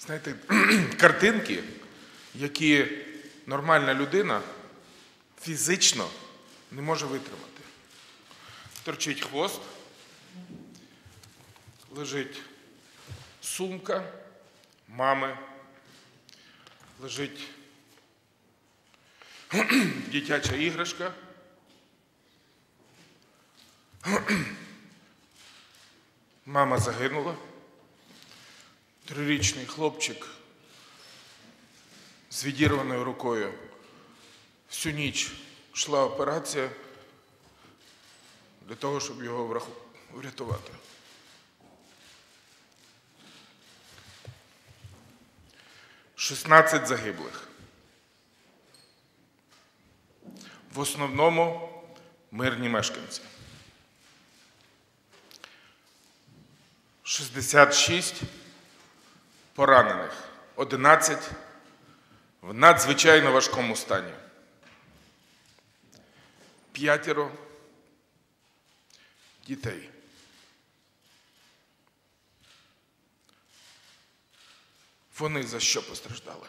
знаєте, картинки, які нормальна людина фізично не може витримати. Торчить хвост, лежить сумка мами, лежить дитяча іграшка. Мама загинула. Трирічний хлопчик з відірваною рукою. Всю ніч йшла операція для того, щоб його врятувати. Шістнадцять загиблих. В основному мирні мешканці. 66 поранених, 11 в надзвичайно важкому стані. П'ятеро дітей. Вони за що постраждали?